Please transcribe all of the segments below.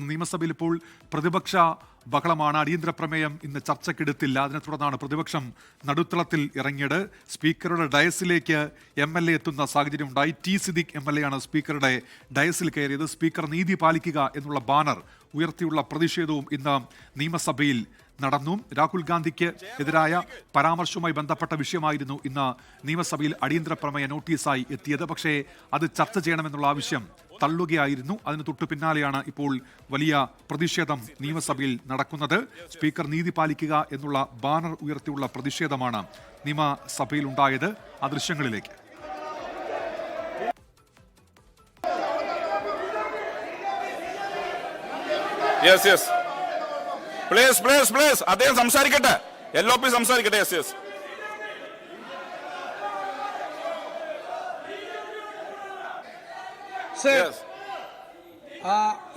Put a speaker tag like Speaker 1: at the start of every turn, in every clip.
Speaker 1: നിയമസഭയിൽ ഇപ്പോൾ പ്രതിപക്ഷ ബഹളമാണ്. അടിയന്തര പ്രമേയം ഇന്ന് ചർച്ചയ്ക്കെടുത്തില്ല. അതിനെ തുടർന്നാണ് പ്രതിപക്ഷം നടുത്തളത്തിൽ ഇറങ്ങിയത്. സ്പീക്കറുടെ ഡയസിലേക്ക് എം എൽ എ എത്തുന്ന സാഹചര്യം ഉണ്ടായി. T Siddique M L A ആണ് സ്പീക്കറുടെ ഡയസിൽ കയറിയത്. സ്പീക്കർ നീതി പാലിക്കുക എന്നുള്ള ബാനർ ഉയർത്തിയുള്ള പ്രതിഷേധവും ഇന്ന് നിയമസഭയിൽ നടന്നു. രാഹുൽ ഗാന്ധിക്ക് എതിരായ പരാമർശവുമായി ബന്ധപ്പെട്ട വിഷയമായിരുന്നു ഇന്ന് നിയമസഭയിൽ അടിയന്തര പ്രമേയ നോട്ടീസായി എത്തിയത്. പക്ഷേ അത് ചർച്ച ചെയ്യണമെന്നുള്ള ആവശ്യം തള്ളുകയായിരുന്നു. അതിന് തൊട്ടു പിന്നാലെയാണ് ഇപ്പോൾ വലിയ പ്രതിഷേധം നിയമസഭയിൽ നടക്കുന്നത്. സ്പീക്കർ നീതി പാലിക്കുക എന്നുള്ള ബാനർ ഉയർത്തിയുള്ള പ്രതിഷേധമാണ് നിയമസഭയിൽ ഉണ്ടായത് ആ ദൃശ്യങ്ങളിലേക്ക്.
Speaker 2: Yes yes please please please അദ്ദേഹം സംസാരിക്കട്ടെ. എൽ ഒ പി സംസാരിക്കട്ടെ. യെസ് യെസ്
Speaker 3: സർ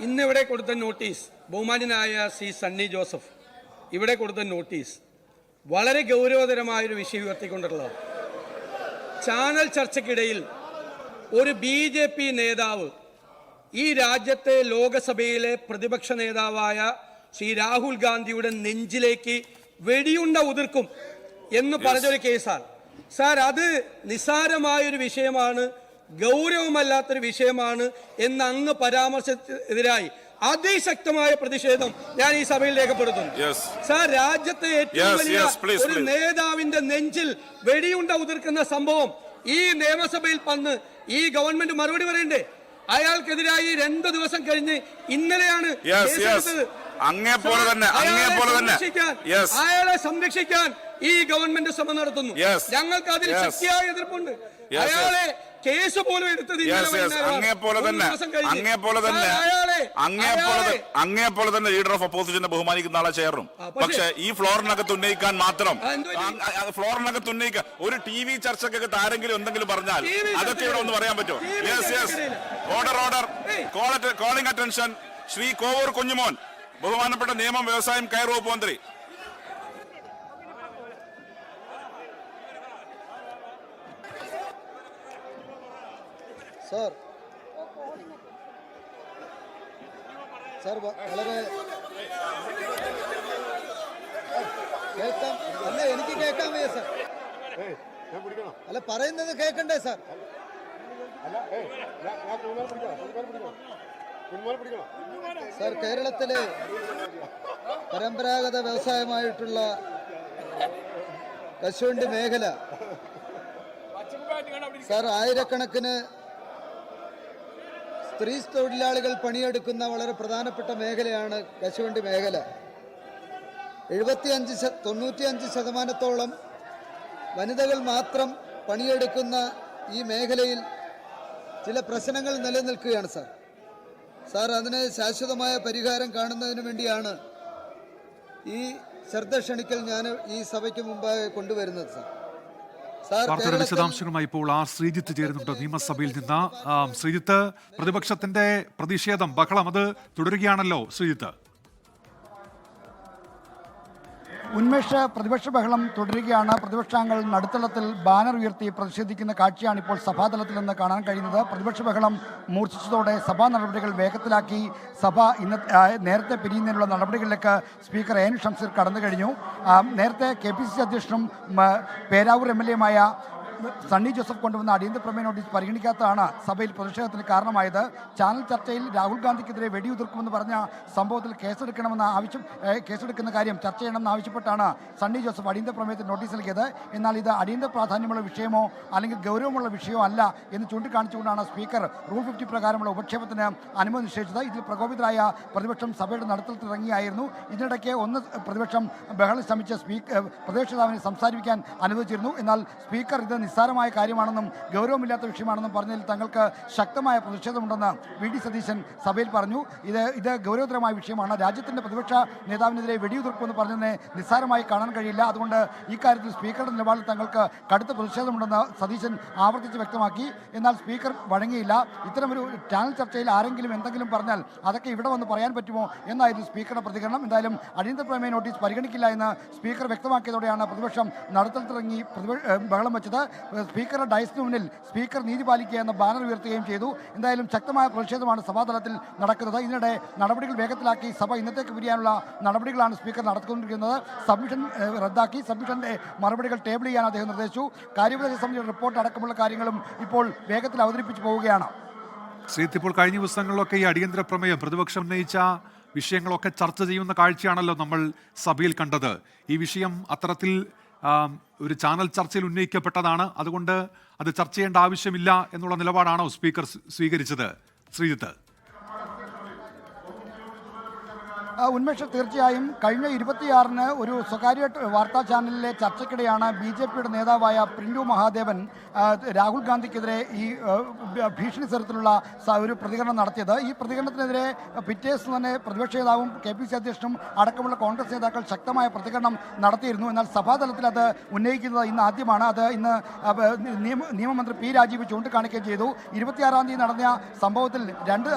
Speaker 3: ഇന്നിവിടെ കൊടുത്ത നോട്ടീസ് ബഹുമാനായ സി സണ്ണി ജോസഫ് ഇവിടെ കൊടുത്ത നോട്ടീസ് വളരെ ഗൗരവതരമായൊരു വിഷയം ഉയർത്തിക്കൊണ്ടിട്ടുള്ളത് ചാനൽ ചർച്ചയ്ക്കിടയിൽ ഒരു ബി ജെ പി നേതാവ് ഈ രാജ്യത്തെ ലോകസഭയിലെ പ്രതിപക്ഷ നേതാവായ ശ്രീ രാഹുൽ ഗാന്ധിയുടെ നെഞ്ചിലേക്ക് വെടിയുണ്ട ഉതിർക്കും എന്ന് പറഞ്ഞൊരു കേസാണ്. സാർ അത് നിസ്സാരമായൊരു വിഷയമാണ്. ഗൗരവമല്ലാത്തൊരു വിഷയമാണ് എന്ന് അങ്ങ് പരാമർശത്തിനെതിരായി അതിശക്തമായ പ്രതിഷേധം ഞാൻ ഈ സഭയിൽ രേഖപ്പെടുത്തുന്നു. സാർ രാജ്യത്തെ ഏറ്റവും വലിയ ഒരു നേതാവിന്റെ നെഞ്ചിൽ വെടിയുണ്ട ഉതിർക്കുന്ന സംഭവം ഈ നിയമസഭയിൽ വന്ന് ഈ ഗവൺമെന്റ് മറുപടി പറയണ്ടേ? അയാൾക്കെതിരായി രണ്ടു ദിവസം കഴിഞ്ഞ് ഇന്നലെയാണ്
Speaker 2: അങ്ങേ
Speaker 3: പോലെ
Speaker 2: തന്നെ,
Speaker 3: അയാളെ
Speaker 2: അങ്ങേപ്പോലെ തന്നെ.
Speaker 3: സംരക്ഷിക്കാൻ, അയാളെ സംരക്ഷിക്കാൻ ഈ ഗവൺമെന്റ് ശ്രമം നടത്തുന്നു. ഞങ്ങൾക്ക് അതിൽ ശക്തിയായ എതിർപ്പുണ്ട്. അയാളെ കേസ് പോലും എടുത്തത്.
Speaker 2: അങ്ങേപ്പോലെ തന്നെ. അങ്ങേപ്പോലെ തന്നെ. അങ്ങേപ്പോലെ അങ്ങേപ്പോലെ തന്നെ ലീഡർ ഓഫ് ഓപ്പോസിഷനെ ബഹുമാനിക്കുന്ന ആളെ ചേർന്നു
Speaker 3: പക്ഷെ
Speaker 2: ഈ ഫ്ലോറിനകത്ത് ഉന്നയിക്കാൻ മാത്രം ഫ്ലോറിനകത്ത് ഉന്നയിക്കാൻ ഒരു ടി വി ചർച്ചക്കൊക്കെ ആരെങ്കിലും എന്തെങ്കിലും പറഞ്ഞാൽ അതൊക്കെ ഇവിടെ ഒന്ന് പറയാൻ പറ്റുമോ? Yes yes order order calling attention Shri Kovoor Kunjumon ബഹുമാനപ്പെട്ട നിയമം വ്യവസായം കയർ വകുപ്പ് മന്ത്രി.
Speaker 4: സാർ. സാർ വളരെ കേൾക്കാം. അല്ല എനിക്ക് കേൾക്കാൻ വയ്യ സാർ. അല്ല പറയുന്നത് കേൾക്കണ്ടേ സാർ? സാർ കേരളത്തിലെ പരമ്പരാഗത വ്യവസായമായിട്ടുള്ള കശുവണ്ടി മേഖല സാർ ആയിരക്കണക്കിന് സ്ത്രീ തൊഴിലാളികൾ പണിയെടുക്കുന്ന വളരെ പ്രധാനപ്പെട്ട മേഖലയാണ് കശുവണ്ടി മേഖല. എഴുപത്തിയഞ്ച് തൊണ്ണൂറ്റി തൊണ്ണൂറ്റിയഞ്ച് ശതമാനത്തോളം വനിതകൾ മാത്രം പണിയെടുക്കുന്ന ഈ മേഖലയിൽ ചില പ്രശ്നങ്ങൾ നിലനിൽക്കുകയാണ് സാർ. സാർ അതിന് ശാശ്വതമായ പരിഹാരം കാണുന്നതിന് വേണ്ടിയാണ് ഈ ശ്രദ്ധ ക്ഷണിക്കൽ ഞാൻ ഈ സഭയ്ക്ക് മുമ്പായി കൊണ്ടുവരുന്നത് സാർ.
Speaker 1: വാർത്തയുടെ വിശദാംശങ്ങളുമായി ഇപ്പോൾ ആർ ശ്രീജിത്ത് ചേരുന്നുണ്ട് നിയമസഭയിൽ നിന്ന്. ശ്രീജിത്ത് പ്രതിപക്ഷത്തിന്റെ പ്രതിഷേധം ബഹളം അത് തുടരുകയാണല്ലോ ശ്രീജിത്ത്.
Speaker 5: ഉന്മേഷ പ്രതിപക്ഷ ബഹളം തുടരുകയാണ്. പ്രതിപക്ഷാംഗങ്ങൾ നടുത്തളത്തിൽ ബാനർ ഉയർത്തി പ്രതിഷേധിക്കുന്ന കാഴ്ചയാണ് ഇപ്പോൾ സഭാതലത്തിൽ നിന്ന് കാണാൻ കഴിയുന്നത്. പ്രതിപക്ഷ ബഹളം മൂർച്ഛിച്ചതോടെ സഭാ നടപടികൾ വേഗത്തിലാക്കി. സഭ ഇന്ന് നേരത്തെ പിരിയുന്നതിനുള്ള നടപടികളിലേക്ക് സ്പീക്കർ എൻ ഷംസീർ കടന്നു കഴിഞ്ഞു. നേരത്തെ കെ പി സി സി അധ്യക്ഷനും പേരാവൂർ എം എൽ എമായ സണ്ണി ജോസഫ് കൊണ്ടുവന്ന അടിയന്തര പ്രമേയ നോട്ടീസ് പരിഗണിക്കാത്തതാണ് സഭയിൽ പ്രതിഷേധത്തിന് കാരണമായത്. ചാനൽ ചർച്ചയിൽ രാഹുൽ ഗാന്ധിക്കെതിരെ വെടിയുതിർക്കുമെന്ന് പറഞ്ഞ സംഭവത്തിൽ കേസെടുക്കണമെന്ന ആവശ്യം കേസെടുക്കുന്ന കാര്യം ചർച്ച ചെയ്യണമെന്ന് ആവശ്യപ്പെട്ടാണ് സണ്ണി ജോസഫ് അടിയന്തര പ്രമേയത്തിന് നോട്ടീസ് നൽകിയത്. എന്നാൽ ഇത് അടിയന്തര പ്രാധാന്യമുള്ള വിഷയമോ അല്ലെങ്കിൽ ഗൗരവമുള്ള വിഷയമോ അല്ല എന്ന് ചൂണ്ടിക്കാണിച്ചുകൊണ്ടാണ് സ്പീക്കർ റൂൾ ഫിഫ്റ്റി പ്രകാരമുള്ള ഉപക്ഷേപത്തിന് അനുമതി നിഷേധിച്ചത്. ഇതിൽ പ്രകോപിതരായ പ്രതിപക്ഷം സഭയുടെ നടത്തത്തിൽ ഇറങ്ങിയായിരുന്നു. ഇതിനിടയ്ക്ക് ഒന്ന് പ്രതിപക്ഷം ബഹളം ശ്രമിച്ച സ്പീക്കർ പ്രതിപക്ഷ നേതാവിനെ സംസാരിക്കാൻ അനുവദിച്ചിരുന്നു. എന്നാൽ സ്പീക്കർ ഇത് നിസ്സാരമായ കാര്യമാണെന്നും ഗൗരവമില്ലാത്ത വിഷയമാണെന്നും പറഞ്ഞതിൽ തങ്ങൾക്ക് ശക്തമായ പ്രതിഷേധമുണ്ടെന്ന് വി ഡി സതീശൻ സഭയിൽ പറഞ്ഞു. ഇത് ഇത് ഗൗരവതരമായ വിഷയമാണ്. രാജ്യത്തിന്റെ പ്രതിപക്ഷ നേതാവിനെതിരെ വെടിയുതിർക്കുമെന്ന് പറഞ്ഞതിനെ നിസ്സാരമായി കാണാൻ കഴിയില്ല. അതുകൊണ്ട് ഇക്കാര്യത്തിൽ സ്പീക്കറുടെ നിലപാടിൽ തങ്ങൾക്ക് കടുത്ത പ്രതിഷേധമുണ്ടെന്ന് സതീശൻ ആവർത്തിച്ച് വ്യക്തമാക്കി. എന്നാൽ സ്പീക്കർ വഴങ്ങിയില്ല. ഇത്തരമൊരു ചാനൽ ചർച്ചയിൽ ആരെങ്കിലും എന്തെങ്കിലും പറഞ്ഞാൽ അതൊക്കെ ഇവിടെ വന്ന് പറയാൻ പറ്റുമോ എന്നായിരുന്നു സ്പീക്കറുടെ പ്രതികരണം. എന്തായാലും അടിയന്തര പ്രമേയ നോട്ടീസ് പരിഗണിക്കില്ല എന്ന് സ്പീക്കർ വ്യക്തമാക്കിയതോടെയാണ് പ്രതിപക്ഷം നടത്തത്തിലിറങ്ങി പ്രതിപ ബഹളം വെച്ചത്. സ്പീക്കറുടെ ഡയസിന് മുന്നിൽ സ്പീക്കർ നീതി പാലിക്കുക എന്ന ബാനർ ഉയർത്തുകയും ചെയ്തു. എന്തായാലും ശക്തമായ പ്രതിഷേധമാണ് സഭാതലത്തിൽ നടക്കുന്നത്. ഇതിനിടെ നടപടികൾ വേഗത്തിലാക്കി സഭ ഇന്നത്തേക്ക് പിരിയാനുള്ള നടപടികളാണ് സ്പീക്കർ നടത്തിക്കൊണ്ടിരിക്കുന്നത്. സബ്മിഷൻ റദ്ദാക്കി സബ്മിഷന്റെ മറുപടികൾ ടേബിൾ ചെയ്യാൻ അദ്ദേഹം നിർദ്ദേശിച്ചു. കാര്യപരിധി സമിതിയുടെ റിപ്പോർട്ട് അടക്കമുള്ള കാര്യങ്ങളും ഇപ്പോൾ വേഗത്തിൽ അവതരിപ്പിച്ചു പോവുകയാണ്.
Speaker 1: ശ്രീത്ത് ഇപ്പോൾ കഴിഞ്ഞ ദിവസങ്ങളിലൊക്കെ ഈ അടിയന്തര പ്രമേയം പ്രതിപക്ഷം ഉന്നയിച്ച വിഷയങ്ങളൊക്കെ ചർച്ച ചെയ്യുന്ന കാഴ്ചയാണല്ലോ നമ്മൾ സഭയിൽ കണ്ടത്. ഈ വിഷയം അത്തരത്തിൽ ഒരു ചാനൽ ചർച്ചയിൽ ഉന്നയിക്കപ്പെട്ടതാണ്. അതുകൊണ്ട് അത് ചർച്ച ചെയ്യേണ്ട ആവശ്യമില്ല എന്നുള്ള നിലപാടാണോ സ്പീക്കർ സ്വീകരിച്ചത്? ശ്രീജിത്ത്
Speaker 5: ആ, ഉന്മേഷ് തീർച്ചയായും കഴിഞ്ഞ ഇരുപത്തിയാറിന് ഒരു സ്വകാര്യ വാർത്താ ചാനലിലെ ചർച്ചയ്ക്കിടെയാണ് ബി ജെ പിയുടെ നേതാവായ പ്രിൻഡു മഹാദേവൻ രാഹുൽ ഗാന്ധിക്കെതിരെ ഈ ഭീഷണി സ്വരത്തിലുള്ള ഒരു പ്രതികരണം നടത്തിയത്. ഈ പ്രതികരണത്തിനെതിരെ പിറ്റേ ദിവസം തന്നെ പ്രതിപക്ഷ നേതാവും കെ പി സി അധ്യക്ഷനും അടക്കമുള്ള കോൺഗ്രസ് നേതാക്കൾ ശക്തമായ പ്രതികരണം നടത്തിയിരുന്നു. എന്നാൽ സഭാതലത്തിൽ അത് ഉന്നയിക്കുന്നത് ഇന്ന് ആദ്യമാണ്. അത് ഇന്ന് നിയമമന്ത്രി പി രാജീവ് ചൂണ്ടിക്കാണിക്കുകയും ചെയ്തു. ഇരുപത്തിയാറാം തീയതി നടന്ന സംഭവത്തിൽ രണ്ട്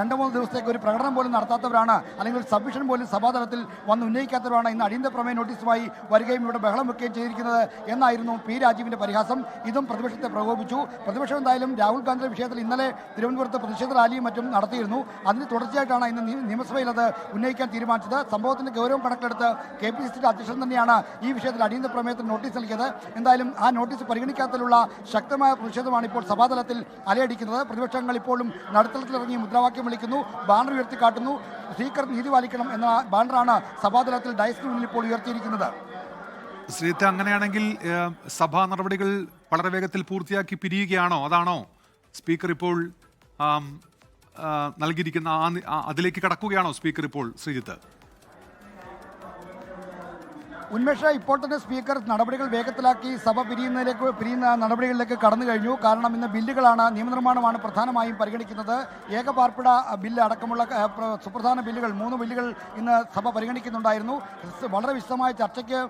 Speaker 5: രണ്ട് മൂന്ന് ദിവസത്തേക്ക് ഒരു പ്രകടനം പോലും നടത്താത്തവരാണ്. അല്ലെങ്കിൽ സബ്മിഷൻ പോലും സഭാതലത്തിൽ വന്ന് ഉന്നയിക്കാത്തവരാണ്. ഇന്ന് അടിയന്തര പ്രമേയ നോട്ടീസുമായി വരികയും ഇവിടെ ബഹളം വെക്കുകയും ചെയ്തിരിക്കുന്നത് എന്നായിരുന്നു പി രാജീവിന്റെ പരിഹാസം. ഇതും പ്രതിപക്ഷത്തെ പ്രകോപിച്ചു പ്രതിപക്ഷം എന്തായാലും രാഹുൽ ഗാന്ധിയുടെ വിഷയത്തിൽ ഇന്നലെ തിരുവനന്തപുരത്ത് പ്രതിഷേധ റാലിയും മറ്റും നടത്തിയിരുന്നു. അതിന് തുടർച്ചയായിട്ടാണ് ഇന്ന് നിയ- നിയമസഭയിൽ അത് ഉന്നയിക്കാൻ തീരുമാനിച്ചത്. സംഭവത്തിന്റെ ഗൗരവം കണക്കിലെടുത്ത് കെ പി സി സിയുടെ അധ്യക്ഷൻ തന്നെയാണ് ഈ വിഷയത്തിൽ അടിയന്തര പ്രമേയത്തിന് നോട്ടീസ് നൽകിയത്. എന്തായാലും ആ നോട്ടീസ് പരിഗണിക്കാത്തതിലുള്ള ശക്തമായ പ്രതിഷേധമാണ് ഇപ്പോൾ സഭാതലത്തിൽ അലയടിക്കുന്നത്. പ്രതിപക്ഷങ്ങൾ ഇപ്പോഴും നടുത്തളത്തിലിറങ്ങി മുദ്രാവാക്യം വിളിക്കുന്നു. ബാനർ ഉയർത്തിക്കാട്ടുന്നു. സ്പീക്കർ നീതി പാലിക്കണം എന്ന ബാനറാണ് സഭാതലത്തിൽ ഡയസിന് മുന്നിൽ ഇപ്പോൾ ഉയർത്തിയിരിക്കുന്നത്.
Speaker 1: ശ്രീജിത്ത് അങ്ങനെയാണെങ്കിൽ സഭാ നടപടികൾ വളരെ വേഗത്തിൽ പൂർത്തിയാക്കി പിരിയുകയാണോ? അതാണോ സ്പീക്കർ ഇപ്പോൾ നൽകിയിരിക്കുന്ന അതിലേക്ക് കടക്കുകയാണോ സ്പീക്കർ ഇപ്പോൾ ശ്രീജിത്ത്?
Speaker 5: ഉന്മേഷ ഇപ്പോൾ തന്നെ സ്പീക്കർ നടപടികൾ വേഗത്തിലാക്കി സഭ പിരിയുന്നതിലേക്ക് പിരിയുന്ന നടപടികളിലേക്ക് കടന്നു കഴിഞ്ഞു. കാരണം ഇന്ന് ബില്ലുകളാണ് നിയമനിർമ്മാണമാണ് പ്രധാനമായും പരിഗണിക്കുന്നത്. ഏകപാർപ്പിട ബില്ല് അടക്കമുള്ള സുപ്രധാന ബില്ലുകൾ മൂന്ന് ബില്ലുകൾ ഇന്ന് സഭ പരിഗണിക്കുന്നുണ്ടായിരുന്നു. വളരെ വിശദമായ ചർച്ചയ്ക്ക്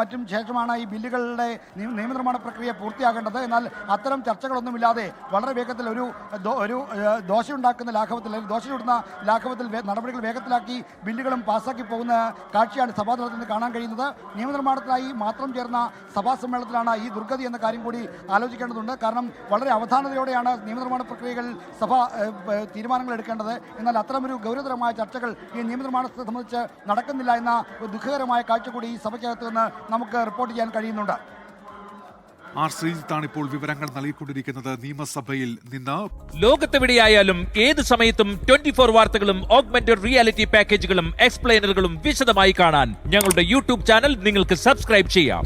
Speaker 5: മറ്റും ശേഷമാണ് ഈ ബില്ലുകളുടെ നിയമനിർമ്മാണ പ്രക്രിയ പൂർത്തിയാകേണ്ടത്. എന്നാൽ അത്തരം ചർച്ചകളൊന്നുമില്ലാതെ വളരെ വേഗത്തിൽ ഒരു ഒരു ദോശയുണ്ടാക്കുന്ന ലാഘവത്തിൽ അല്ലെങ്കിൽ ദോശ ചുടുന്ന ലാഘവത്തിൽ നടപടികൾ വേഗത്തിലാക്കി ബില്ലുകളും പാസ്സാക്കി പോകുന്ന കാഴ്ചയാണ് സഭാതലത്തിൽ നിന്ന് കാണാൻ കഴിയുന്നത്. നിയമനിർമ്മാണത്തിനായി മാത്രം ചേർന്ന സഭാ സമ്മേളനത്തിലാണ് ഈ ദുർഗതി എന്ന കാര്യം കൂടി ആലോചിക്കേണ്ടതുണ്ട്. കാരണം വളരെ അവധാനതയോടെയാണ് നിയമനിർമ്മാണ പ്രക്രിയകൾ സഭ തീരുമാനങ്ങൾ എടുക്കേണ്ടത്. എന്നാൽ അത്തരമൊരു ഗൗരവതരമായ ചർച്ചകൾ ഈ നിയമനിർമ്മാണത്തെ സംബന്ധിച്ച് നടക്കുന്നില്ല എന്ന ദുഃഖകരമായ കാഴ്ച കൂടി ഈ സഭയ്ക്കകത്ത് നിന്ന് നമുക്ക് റിപ്പോർട്ട് ചെയ്യാൻ കഴിയുന്നുണ്ട്.
Speaker 1: ആർ ശ്രീജിത്താണ് ഇപ്പോൾ വിവരങ്ങൾ നൽകിക്കൊണ്ടിരിക്കുന്നത്. നിയമസഭയിൽ നിന്ന്
Speaker 6: ലോകത്തെവിടെയായാലും ഏത് സമയത്തും ട്വന്റി ഫോർ വാർത്തകളും ഓഗ്മെന്റഡ് റിയാലിറ്റി പാക്കേജുകളും എക്സ്പ്ലെയിനറുകളും വിശദമായി കാണാൻ ഞങ്ങളുടെ യൂട്യൂബ് ചാനൽ നിങ്ങൾക്ക് സബ്സ്ക്രൈബ് ചെയ്യാം.